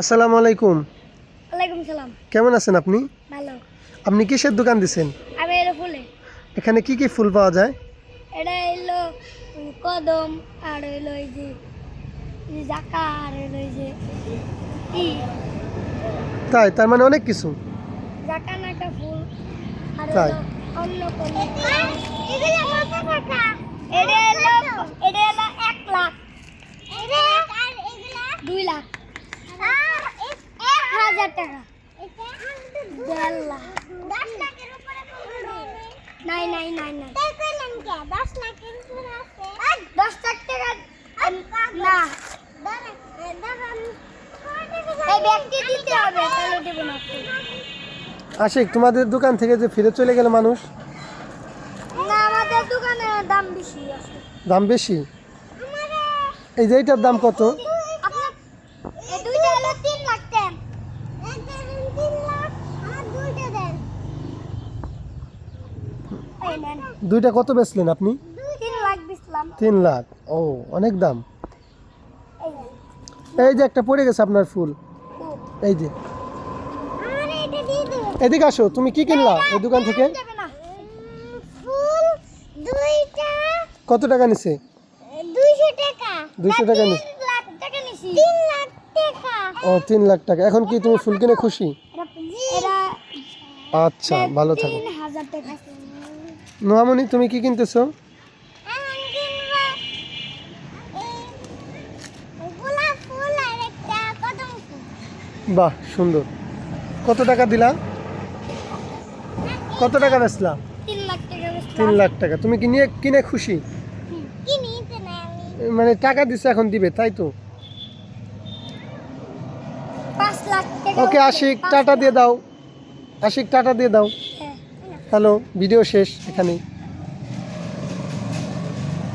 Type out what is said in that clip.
আসসালামু আলাইকুম। ওয়ালাইকুম সালাম। কেমন আছেন আপনি? ভালো। আপনি কিসের দোকান দিছেন? আমি এর ফুলে। এখানে কি কি ফুল পাওয়া যায়? এটা উম, কদম আর হইল এই যে জাকা আর হইল এই যে তাই তার মানে অনেক কিছু। জাকা না একটা ফুল আর তাই। অন্য কোন। হলো এটা হলো এক লাখ দুই লাখ এক হাজার টাকা দেড় লাখ নাই নাই নাই নাই। দশ লাখ টাকা না। এই ব্যক্তি দিতে হবে তাহলে দেবো না আশিক তোমাদের দোকান থেকে যে ফিরে চলে গেল মানুষ? না আমাদের দোকানে দাম বেশি আছে। দাম বেশি? এই যে এইটার দাম কত আপনার এই দুইটা হলো তিন লাখ টাকা এই নেন দুইটা কত বেচলেন আপনি? তিন লাখ ও অনেক দাম। এই যে। একটা পড়ে গেছে আপনার ফুল। এই যে। এদিকে আসো তুমি কি কিনলা এই দোকান থেকে? কত টাকা নিছে? দুইশো টাকা। 200 নিছে। ও তিন লাখ টাকা। এখন কি তুমি ফুল কিনে খুশি? আচ্ছা ভালো থাকো। নোয়ামনি তুমি কি কিনতেছো? বাহ সুন্দর। কত টাকা দিলা? কত টাকা বেচলা? তিন লাখ টাকা। তুমি কি নিয়ে কিনে খুশি? মানে টাকা দিছে এখন দিবে তাই তো? ওকে আশিক টাটা দিয়ে দাও। আশিক টাটা দিয়ে দাও। হ্যালো ভিডিও শেষ এখানেই।